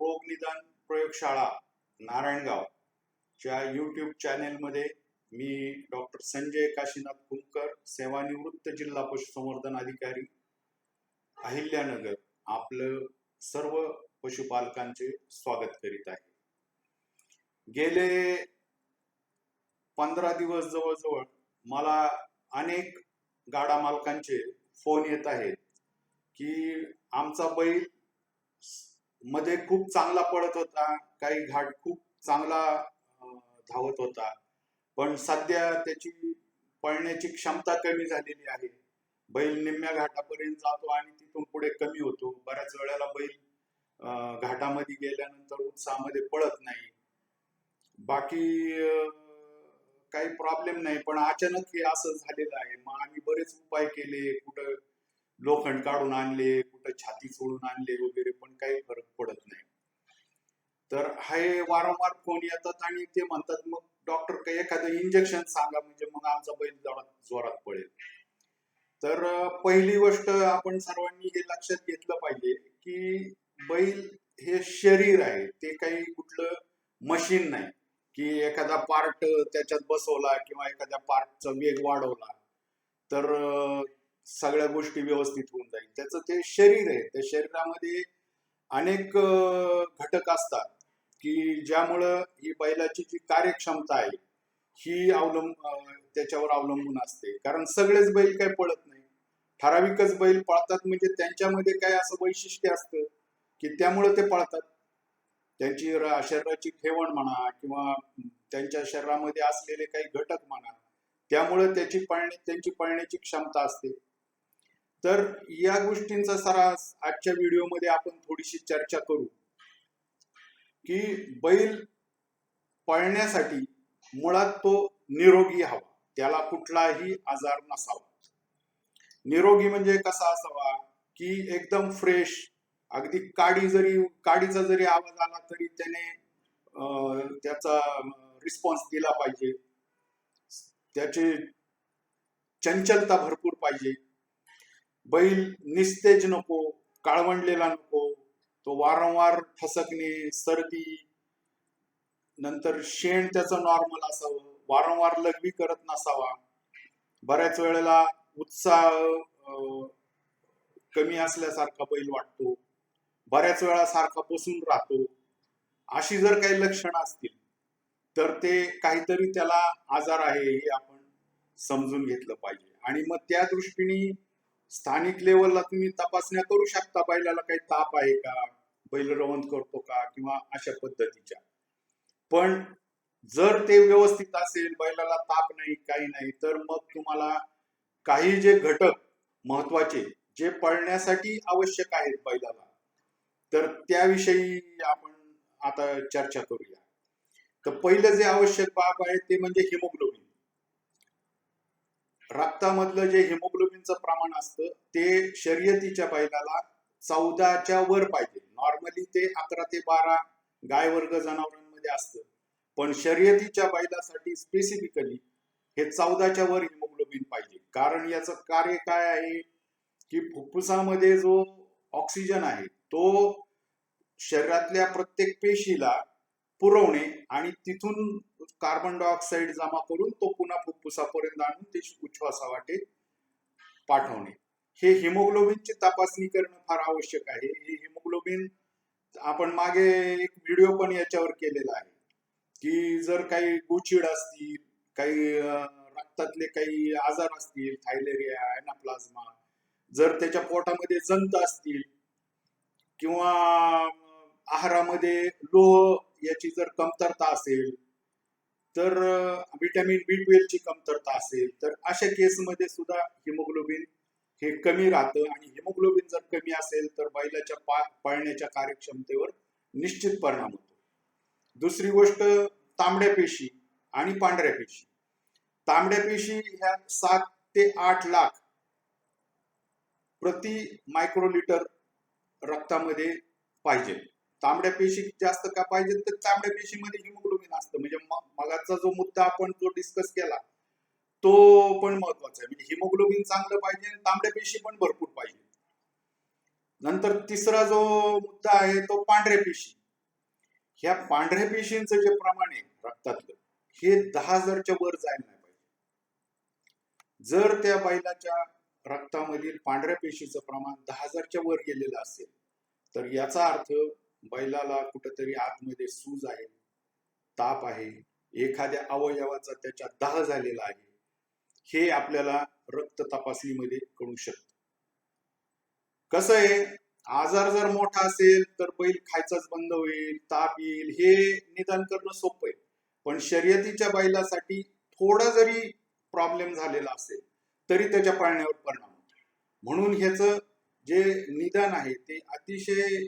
रोग निदान प्रयोगशाळा नारायणगाव च्या युट्यूब चॅनेलमध्ये मी डॉक्टर संजय काशीनाथ कुमकर सेवानिवृत्त जिल्हा पशुसंवर्धन अधिकारी अहिल्यानगर आपलं सर्व पशुपालकांचे स्वागत करीत आहे. गेले पंधरा दिवस जवळजवळ मला अनेक गाडा मालकांचे फोन येत आहेत की आमचा बैल मध्ये खूप चांगला पडत होता काही घाट खूप चांगला धावत होता. पण सध्या त्याची पळण्याची क्षमता कमी झालेली आहे. बैल निम्म्या घाटापर्यंत जातो आणि तिथून पुढे कमी होतो. बऱ्याच वेळेला बैल घाटामध्ये गेल्यानंतर उत्साहामध्ये पळत नाही. बाकी काही प्रॉब्लेम नाही. पण अचानक हे असं झालेलं आहे. मग आम्ही बरेच उपाय केले. कुठं लोखंड काढून आणले कुठं छाती सोडून आणले वगैरे पण काही फरक पडत नाही. तर हे वारंवार फोन येतात आणि ते म्हणतात मग डॉक्टर काही एखादं इंजेक्शन सांगा म्हणजे मग आमचा बैल जोरात जोरात पळेल. तर पहिली गोष्ट आपण सर्वांनी हे लक्षात घेतलं पाहिजे की बैल हे शरीर आहे ते काही कुठलं मशीन नाही. की एखादा पार्ट त्याच्यात बसवला किंवा एखाद्या पार्टचा वेग वाढवला. तर सगळ्या गोष्टी व्यवस्थित होऊन जाईल. त्याचं ते शरीर आहे. त्या शरीरामध्ये अनेक घटक असतात की ज्यामुळं ही बैलाची जी कार्यक्षमता आहे ही अवलंब त्याच्यावर अवलंबून असते. कारण सगळेच बैल काही पळत नाही. ठराविकच बैल पळतात म्हणजे त्यांच्यामध्ये काय असं वैशिष्ट्य असतं की त्यामुळे ते पळतात. त्यांची शरीराची ठेवण म्हणा किंवा त्यांच्या शरीरामध्ये असलेले काही घटक म्हणा त्यामुळे त्याची पळणे त्यांची पळण्याची क्षमता असते. तर या गोष्टींचा सरास आजच्या व्हिडिओमध्ये आपण थोडीशी चर्चा करू. की बैल पळण्यासाठी मुळात तो निरोगी हवा त्याला कुठलाही आजार नसावा. निरोगी म्हणजे कसा असावा? की एकदम फ्रेश अगदी काडी जरी काडीचा जरी आवाज आला तरी त्याने त्याचा रिस्पॉन्स दिला पाहिजे. त्याची चंचलता भरपूर पाहिजे. बैल निस्तेज नको काळवंडलेला नको तो वारंवार ठसकणे सर्दी नंतर शेण त्याचं नॉर्मल असावं वारंवार लघवी करत नसावा. बऱ्याच वेळेला उत्साह कमी असल्यासारखा बैल वाटतो. बऱ्याच वेळा सारखा बसून राहतो. अशी जर काही लक्षणं असतील तर ते काहीतरी त्याला आजार आहे हे आपण समजून घेतलं पाहिजे. आणि मग त्या दृष्टीने स्थानिक लेवलला तुम्ही तपासण्या करू शकता बैलाला काही ताप आहे का? बैल रवंत करतो का? किंवा अशा पद्धतीच्या. पण जर ते व्यवस्थित असेल बैलाला ताप नाही काही नाही तर मग तुम्हाला काही जे घटक महत्त्वाचे जे पळण्यासाठी आवश्यक आहेत बैलाला तर त्याविषयी आपण आता चर्चा करूया. तर पहिलं जे आवश्यक बाब आहे ते म्हणजे हिमोग्लोबिन. रक्तामधलं जे हिमोग्लोबिनचं प्रमाण असतं ते शर्यतीच्या बैलाला चौदाच्या वर पाहिजे. नॉर्मली ते अकरा ते बारा गाय वर्ग जनावरांमध्ये असतं. पण शर्यतीच्या बैलासाठी स्पेसिफिकली हे चौदाच्या वर हिमोग्लोबिन पाहिजे. कारण याचं कार्य काय आहे? की फुफ्फुसामध्ये जो ऑक्सिजन आहे तो शरीरातल्या प्रत्येक पेशीला पुरवणे आणि तिथून कार्बन डायऑक्साईड जमा करून तो पुन्हा फुफ्फुसापर्यंत आणून ते उच्छ्वासावाटे पाठवणे. हे हिमोग्लोबिनची तपासणी करणं फार आवश्यक आहे. हे हिमोग्लोबिन आपण मागे एक व्हिडिओ पण याच्यावर केलेला आहे की जर काही गुचिड असतील काही रक्तातले काही आजार असतील थायलेरिया अॅनाप्लाझ्मा जर त्याच्या पोटामध्ये जंत असतील किंवा आहारामध्ये लोह याची जर कमतरता असेल तर व्हिटॅमिन बी ट्वेल्वची कमतरता असेल तर अशा केसमध्ये सुद्धा हिमोग्लोबिन हे कमी राहतं. आणि हिमोग्लोबिन जर कमी असेल तर बैलाच्या पा पाळण्याच्या कार्यक्षमतेवर निश्चित परिणाम होतो. दुसरी गोष्ट तांबड्या पेशी आणि पांढऱ्या पेशी. तांबड्या पेशी ह्या सात ते आठ लाख प्रति मायक्रोलिटर रक्तामध्ये पाहिजे तांबड्या पेशी जास्त का पाहिजेत? तर तांबड्या पेशीमध्ये हिमोग्लोबिन असतं म्हणजे मगाचा जो मुद्दा आपण जो डिस्कस केला तो पण महत्त्वाचा आहे. म्हणजे हिमोग्लोबिन चांगलं पाहिजे आणि तांबड्या पेशी पण भरपूर पाहिजे. नंतर तिसरा जो मुद्दा आहे तो पांढऱ्या पेशी. ह्या पांढऱ्या पेशींचं जे प्रमाण आहे रक्तातलं हे दहा हजारच्या वर जायला नाही पाहिजे. जर त्या बैलाच्या रक्तामधील पांढऱ्या पेशीचं प्रमाण दहा हजारच्या वर गेलेलं असेल तर याचा अर्थ बैलाला कुठंतरी आतमध्ये सूज आहे. ताप आहे एखाद्या अवयवाचा त्याच्या दाह झालेला आहे हे आपल्याला रक्त तपासणीमध्ये कळू शकतं. कसं आहे? आजार जर मोठा असेल तर बैल खायचाच बंद होईल ताप येईल हे निदान करणं सोपं आहे. पण शर्यतीच्या बैलासाठी थोडा जरी प्रॉब्लेम झालेला असेल तरी त्याच्या पाळण्यावर परिणाम होतो. म्हणून ह्याचं जे निदान आहे ते अतिशय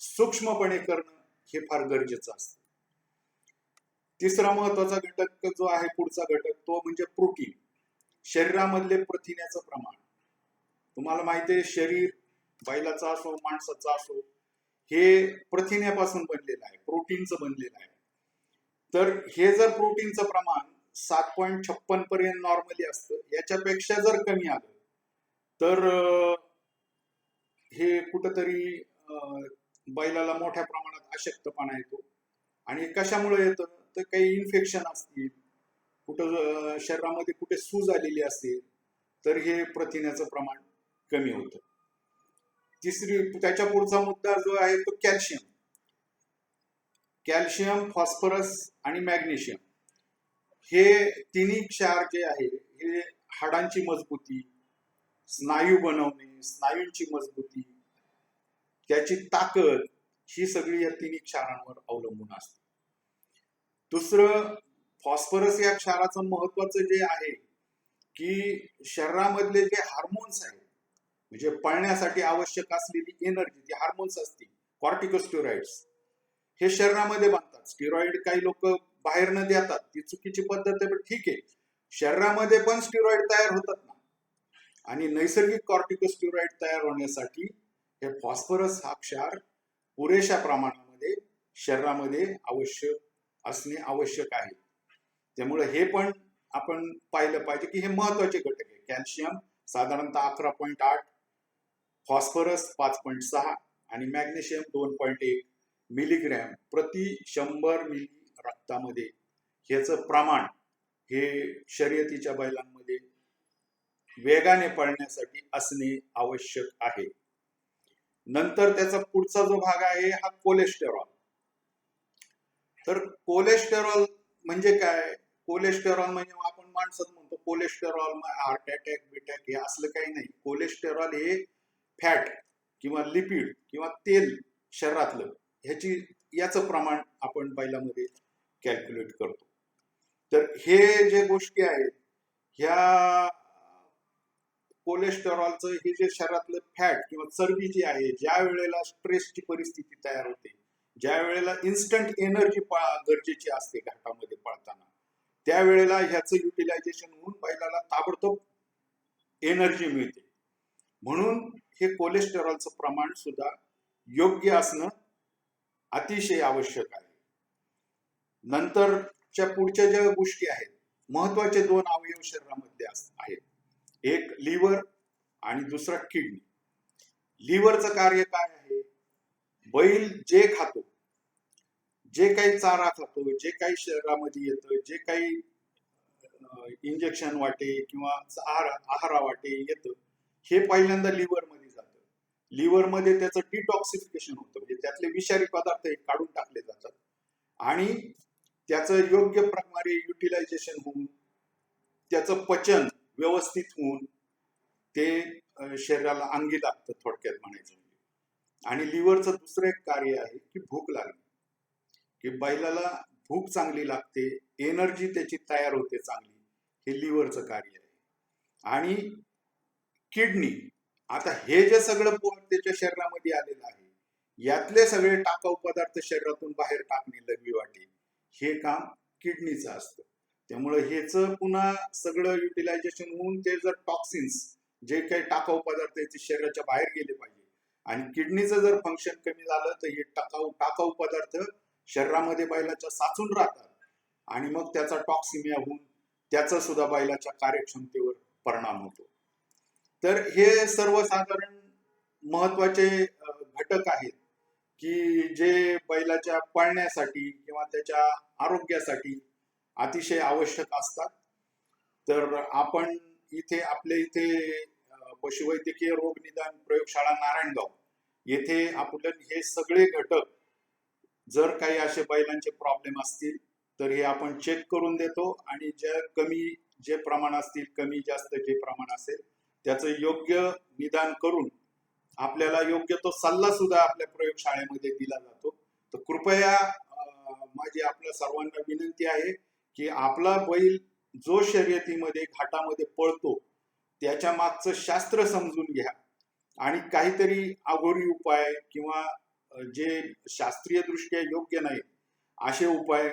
सूक्ष्मपणे करणं हे फार गरजेचं असतं. तिसरा महत्त्वाचा घटक जो आहे पुढचा घटक तो म्हणजे प्रोटीन. शरीरामधले प्रथिन्याचं प्रमाण. तुम्हाला माहिती आहे शरीर बैलाचा असो माणसाचा असो हे प्रथिन्यापासून बनलेलं आहे प्रोटीनचं बनलेलं आहे. तर हे जर प्रोटीनचं प्रमाण सात पॉईंट छप्पन पर्यंत नॉर्मली असतं याच्यापेक्षा जर कमी आलं तर हे कुठंतरी अं, बैलाला मोठ्या प्रमाणात अशक्तपणा येतो. आणि कशामुळे येतं? तर काही इन्फेक्शन असतील कुठं शरीरामध्ये कुठे सूज आलेली असेल तर हे प्रथिन्याचं प्रमाण कमी होतं. तिसरी त्याच्या पुढचा मुद्दा जो आहे तो कॅल्शियम कॅल्शियम फॉस्फरस आणि मॅग्नेशियम हे तिन्ही क्षार जे आहे हे हाडांची मजबूती स्नायू बनवणे स्नायूंची मजबूती त्याची ताकद ही सगळी या तिन्ही क्षारांवर अवलंबून असते. दुसरं फॉस्फरस या क्षाराचं महत्वाचं जे आहे की शरीरामधले जे हार्मोन्स आहेत म्हणजे पळण्यासाठी आवश्यक असलेली एनर्जी जी हार्मोन्स असतील कॉर्टिकोस्टेरॉइड्स हे शरीरामध्ये बनतात. स्टिरॉइड काही लोक बाहेरनं देतात ती चुकीची पद्धत आहे पण ठीक आहे. शरीरामध्ये पण स्टिरॉइड तयार होतात ना. आणि नैसर्गिक कॉर्टिकोस्टिरॉइड तयार होण्यासाठी हे फॉस्फरस हा क्षार पुरेशा प्रमाणामध्ये शरीरामध्ये आवश्यक असणे आवश्यक आहे. त्यामुळे हे पण आपण पाहिलं पाहिजे की हे महत्त्वाचे घटक आहे. कॅल्शियम साधारणतः अकरा पॉईंट आठ फॉस्फरस पाच पॉईंट सहा आणि मॅग्नेशियम दोन पॉईंट एक मिलीग्रॅम प्रति शंभर मिली रक्तामध्ये. ह्याचं प्रमाण हे शर्यतीच्या बैलांमध्ये वेगाने पळण्यासाठी असणे आवश्यक आहे. नंतर त्याचा पुढचा जो भाग आहे हा कोलेस्टेरॉल तर कोलेस्टेरॉल म्हणजे काय? कोलेस्टेरॉल म्हणजे आपण माणसात म्हणतो कोलेस्टेरॉल हार्ट अटॅक बिटॅक हे असलं काही नाही. कोलेस्टेरॉल हे फॅट किंवा लिपिड किंवा तेल शरीरातलं ह्याची याचं प्रमाण आपण बैलामध्ये कॅल्क्युलेट करतो. तर हे जे गोष्टी आहेत ह्या कोलेस्टेरॉलचं हे जे शरीरातलं फॅट किंवा चरबी जी आहे ज्या वेळेला स्ट्रेसची परिस्थिती तयार होते ज्या वेळेला इन्स्टंट एनर्जी गरजेची असते घाटामध्ये पळताना त्यावेळेला ह्याचं युटिलायझेशन होऊन बैलाला ताबडतोब एनर्जी मिळते. म्हणून हे कोलेस्टेरॉलचं प्रमाण सुद्धा योग्य असणं अतिशय आवश्यक आहे. नंतरच्या पुढच्या ज्या गोष्टी आहेत महत्त्वाचे दोन अवयव शरीरामध्ये आहेत. एक लिव्हर आणि दुसरा किडनी लिव्हरचं कार्य काय आहे? बैल जे खातो जे काही चारा खातो जे काही शरीरामध्ये येतं जे काही इंजेक्शन वाटे किंवा आहार आहारा वाटे येतं हे पहिल्यांदा लिव्हरमध्ये जातं. लिव्हरमध्ये त्याचं डिटॉक्सिफिकेशन होतं. म्हणजे त्यातले विषारी पदार्थ हे काढून टाकले जातात. आणि त्याचं योग्य प्रकारे युटिलायझेशन होऊन त्याचं पचन व्यवस्थित होऊन ते शरीराला अंगी लागतं थोडक्यात म्हणायचं म्हणजे. आणि लिव्हरचं दुसरं एक कार्य आहे की भूक लागणे. की बैलाला भूक चांगली लागते एनर्जी त्याची तयार होते चांगली. हे लिव्हरचं कार्य आहे. आणि किडनी आता हे जे सगळं पोट त्याच्या शरीरामध्ये आलेलं आहे यातले सगळे टाकाऊ पदार्थ शरीरातून बाहेर टाकणे लघवी वाटे हे काम किडनीचं असतं. त्यामुळे हेच पुन्हा सगळं युटिलायझेशन होऊन ते जर टॉक्सिन्स जे काही टाकाऊ पदार्थ ते शरीराच्या बाहेर गेले पाहिजे. आणि किडनीचं जर फंक्शन कमी झालं तर हे टाकाऊ टाकाऊ पदार्थ शरीरामध्ये बैलाच्या साचून राहतात आणि मग त्याचा टॉक्सिमिया होऊन त्याचा सुद्धा बैलाच्या कार्यक्षमतेवर परिणाम होतो. तर हे सर्वसाधारण महत्त्वाचे घटक आहेत की जे बैलाच्या पळण्यासाठी किंवा त्याच्या आरोग्यासाठी अतिशय आवश्यक असतात. तर आपण इथे आपल्या इथे पशुवैद्यकीय रोग निदान प्रयोगशाळा नारायणगाव येथे आपण हे सगळे घटक जर काही असे बैलांचे प्रॉब्लेम असतील तर हे आपण चेक करून देतो आणि ज्या कमी जे प्रमाण असतील कमी जास्त जे प्रमाण असेल त्याचं योग्य निदान करून आपल्याला योग्य तो सल्ला सुद्धा आपल्या प्रयोगशाळेमध्ये दिला जातो. तर कृपया माझी आपल्या सर्वांना विनंती आहे की आपला बैल जो शर्यतीमध्ये घाटामध्ये पळतो त्याच्या मागचं शास्त्र समजून घ्या. आणि काहीतरी अघोरी उपाय किंवा जे शास्त्रीय दृष्ट्या योग्य नाही असे उपाय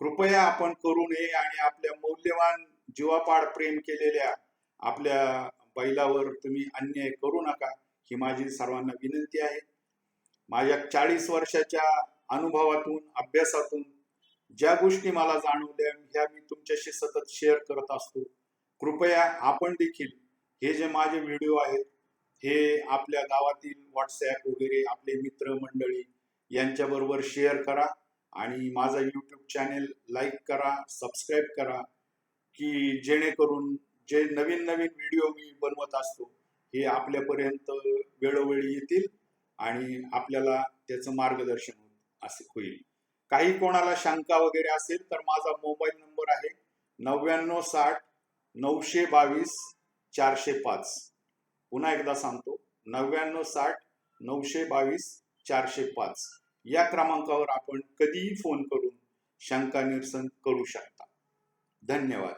कृपया आपण करू नये आणि आपल्या मौल्यवान जीवापाड प्रेम केलेल्या आपल्या बैलावर तुम्ही अन्याय करू नका ही माझी सर्वांना विनंती आहे. माझ्या चाळीस वर्षाच्या अनुभवातून अभ्यासातून ज्या गोष्टी मला जाणवल्या ह्या मी तुमच्याशी सतत शेअर करत असतो. कृपया आपण देखील हे जे माझे व्हिडिओ आहेत हे आपल्या गावातील व्हॉट्सॲप वगैरे आपले मित्र मंडळी यांच्याबरोबर शेअर करा आणि माझा यूट्यूब चॅनेल लाईक करा सबस्क्राईब करा की जेणेकरून जे नवीन नवीन व्हिडिओ मी बनवत असतो हे आपल्यापर्यंत वेळोवेळी येतील आणि आपल्याला त्याचं मार्गदर्शन असे होईल. काही कोणाला शंका वगैरे असेल तर माझा मोबाईल नंबर आहे नव्याण्णव साठ नऊशे बावीस चारशे पाच. पुन्हा एकदा सांगतो नव्याण्णव साठ नऊशे बावीस चारशे पाच. या क्रमांकावर आपण कधीही फोन करून शंका निरसन करू शकता. धन्यवाद.